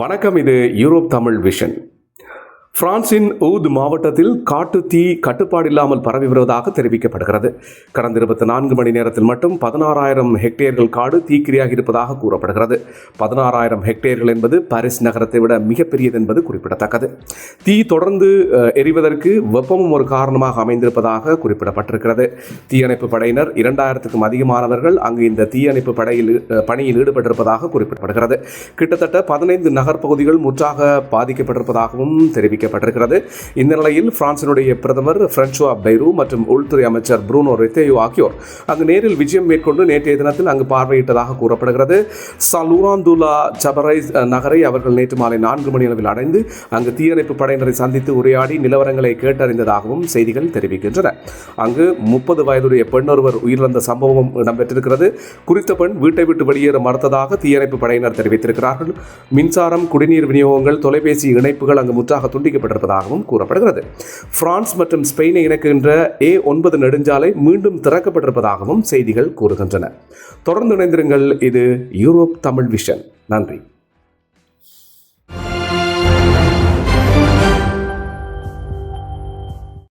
வணக்கம் இது Europe Tamil vision. பிரான்சின் ஊத் மாவட்டத்தில் காட்டு தீ கட்டுப்பாடில்லாமல் பரவி வருவதாக தெரிவிக்கப்படுகிறது. கடந்த இருபத்தி நான்கு மணி நேரத்தில் மட்டும் பதினாறாயிரம் ஹெக்டேர்கள் காடு தீக்கிரையாகி இருப்பதாக கூறப்படுகிறது. பதினாறாயிரம் ஹெக்டேர்கள் என்பது பாரிஸ் நகரத்தை விட மிகப்பெரியது என்பது குறிப்பிடத்தக்கது. தீ தொடர்ந்து எரிவதற்கு வெப்பமும் ஒரு காரணமாக அமைந்திருப்பதாக குறிப்பிடப்பட்டிருக்கிறது. தீயணைப்பு படையினர் இரண்டாயிரத்துக்கும் அதிகமானவர்கள் அங்கு இந்த தீயணைப்பு படையில் பணியில் ஈடுபட்டிருப்பதாக குறிப்பிடப்படுகிறது. கிட்டத்தட்ட பதினைந்து நகர்ப்பகுதிகள் முற்றாக பாதிக்கப்பட்டிருப்பதாகவும் அறிவிக்கப்பட்டிருக்கிறது. இந்த நிலையில் பிரான்சினுடைய பிரதமர் பிரான்சுவா பைரு மற்றும் உள்துறை அமைச்சர் புரூனோ ரித்தேயோ ஆகியோர் அங்கு நேரில் விஜயம் மேற்கொண்டு நேற்றைய தினத்தில் அங்கு பார்வையிட்டதாக கூறப்படுகிறது. சலூராந்துலா சபரை நகரை அவர்கள் நேற்று மாலை நான்கு மணி அளவில் அடைந்து அங்கு தீயணைப்பு படையினரை சந்தித்து உரையாடி நிலவரங்களை கேட்டறிந்ததாகவும் செய்திகள் தெரிவிக்கின்றன. அங்கு முப்பது வயதுடைய பெண்ணொருவர் உயிரிழந்த சம்பவம் இடம்பெற்றிருக்கிறது. குறித்த பெண் வீட்டை விட்டு வெளியேற மறுத்ததாக தீயணைப்பு படையினர் தெரிவித்திருக்கிறார்கள். மின்சாரம் குடிநீர் விநியோகங்கள் தொலைபேசி இணைப்புகள் அங்கு முற்றாக துண்டிக்கப்பட்டிருப்பதாகவும் கூறப்படுகிறது. பிரான்ஸ் மற்றும் ஸ்பெயினை இணைக்கின்ற ஏ ஒன்பது நெடுஞ்சாலை மீண்டும் திறக்கப்பட்டிருப்பதாகவும் செய்திகள் கூறுகின்றன. தொடர்ந்து இணைந்திருங்கள். இது யூரோப் தமிழ் விஷன். நன்றி.